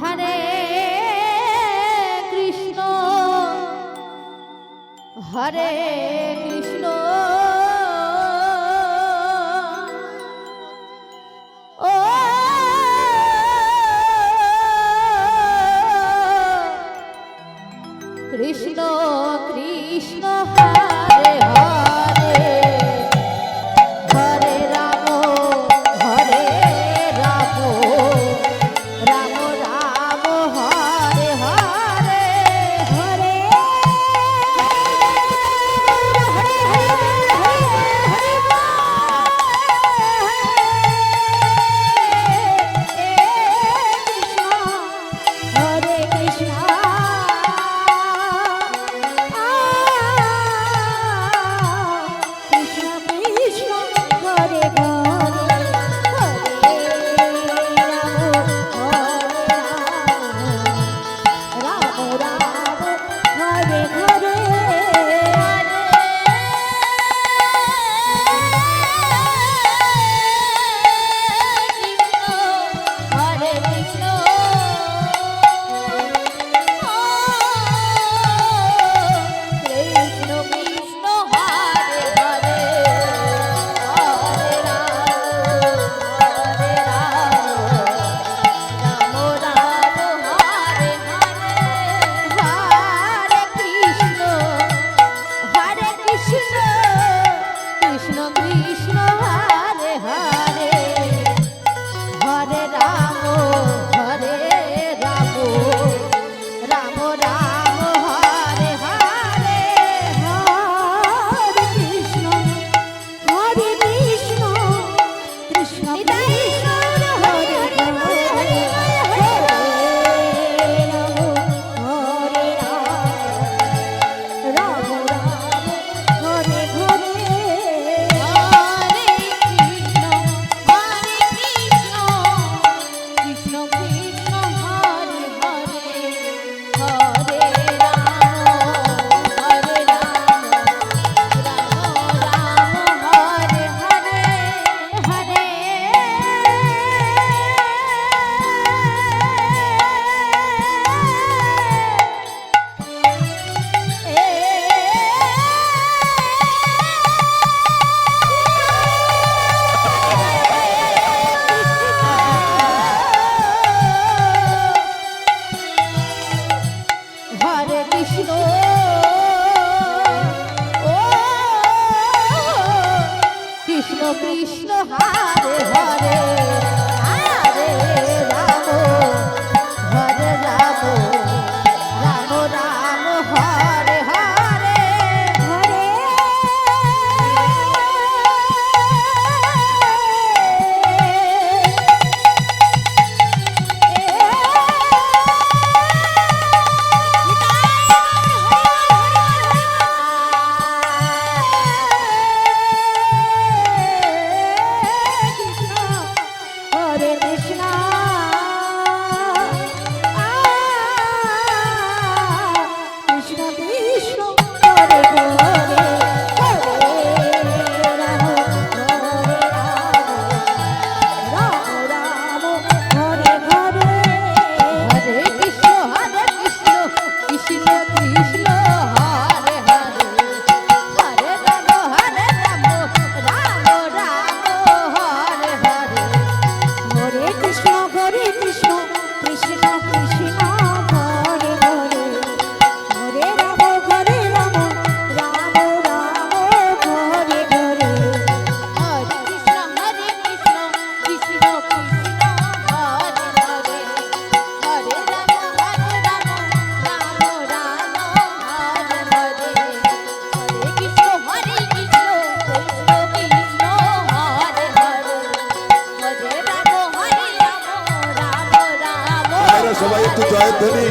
হরে কৃষ্ণ হরে কৃষ্ণ হরে হরে। জয়ের ধ্বনি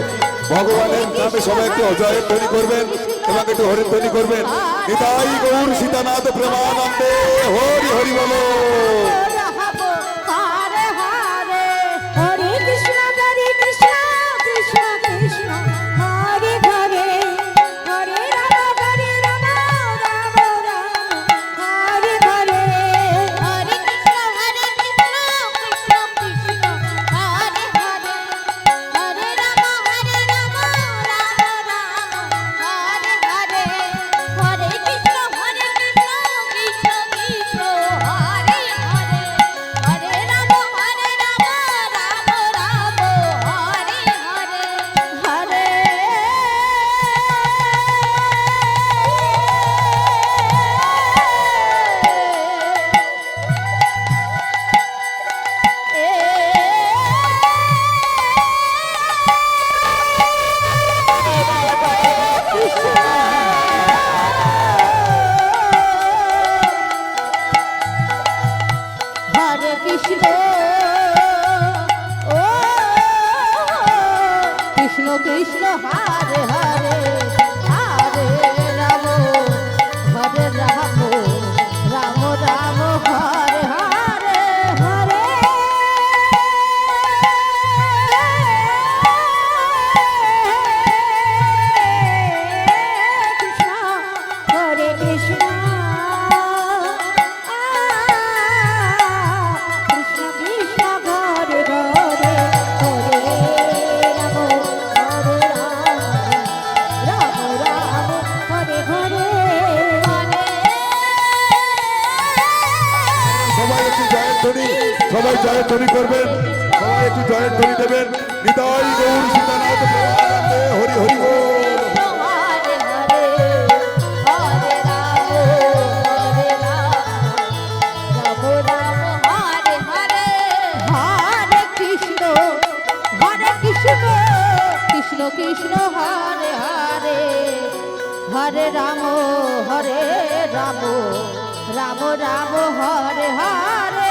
ভগবানের নামে সবাই একটু অজয়ের ধ্বনি করবেন এবং একটু হরির ধ্বনি করবেন। নিতাই গৌর সীতানাথ প্রেমানন্দে। হরি হরি বলো। কৃষ্ণ কৃষ্ণ হরে হরে। ধ্বনি করবেন। সবাই একটু জয়ের ধ্বনি দেবেন নিতাই গৌর সীতানাথ হরি হরি কৃষ্ণ কৃষ্ণ হরে হরে হরে রাম হরে রাম রাম রাম, হরে হরে।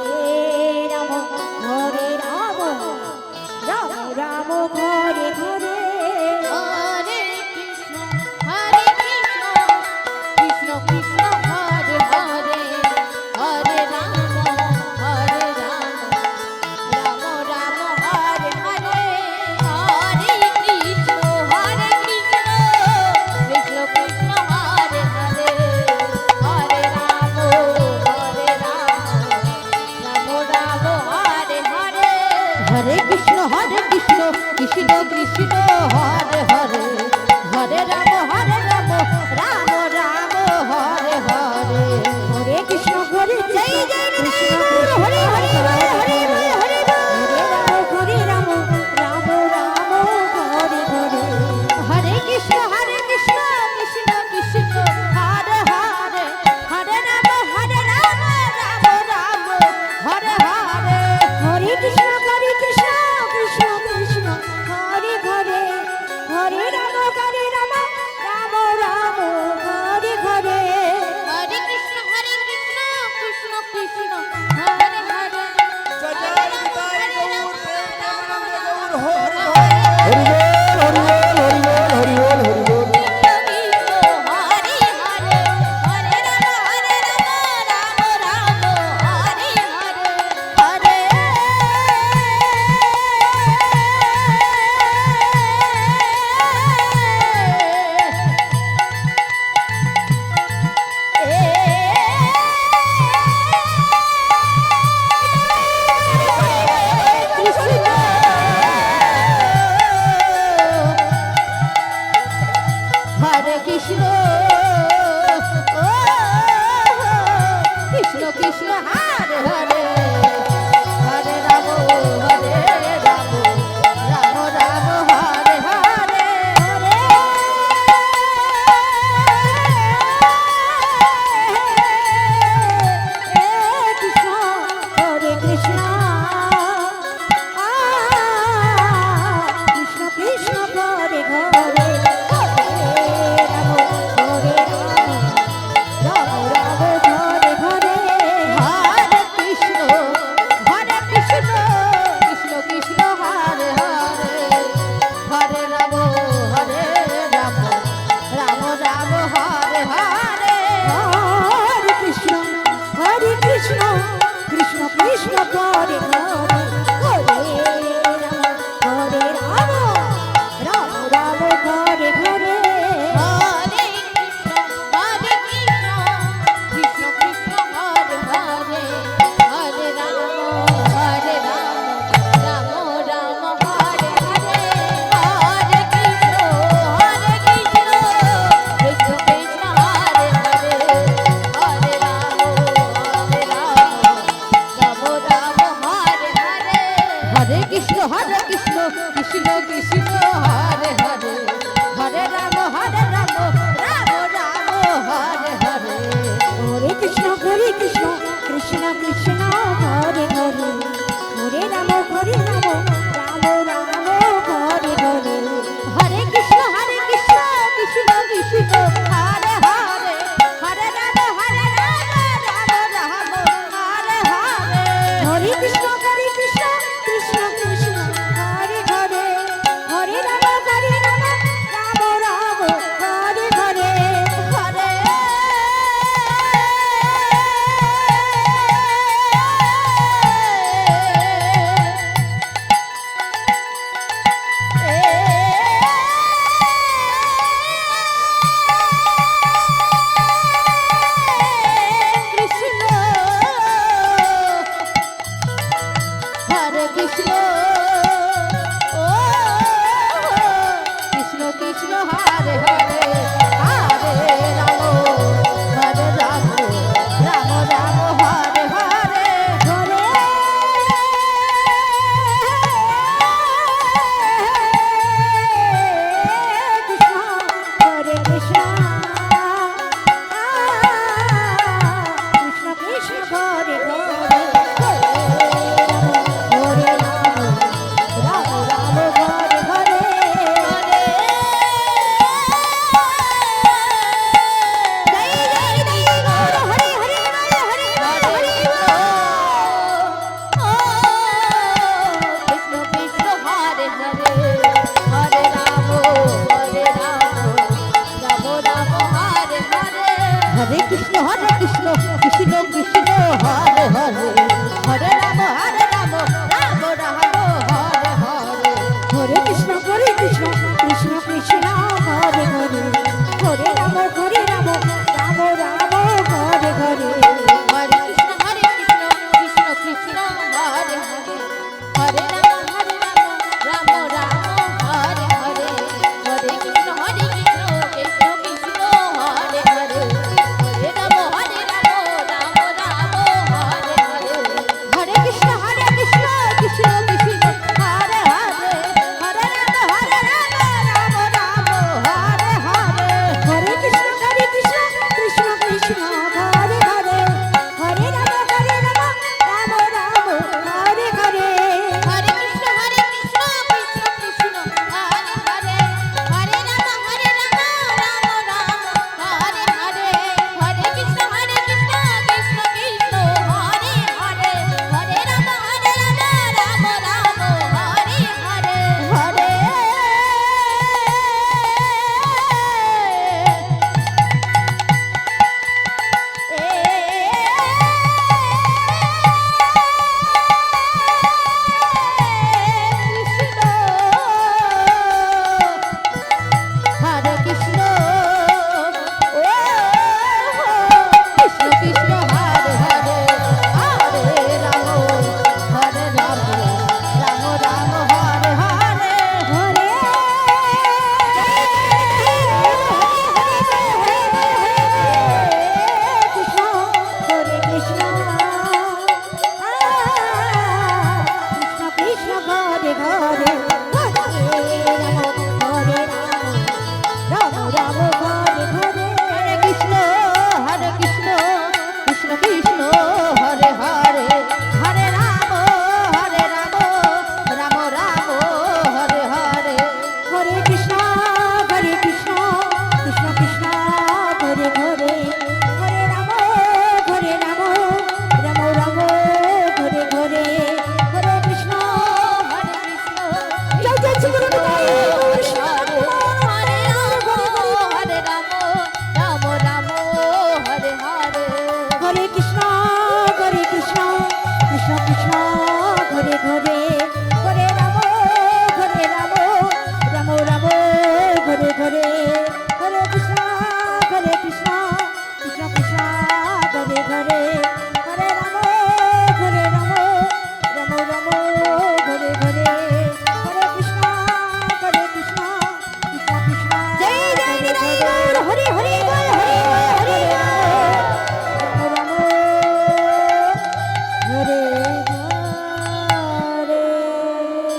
got it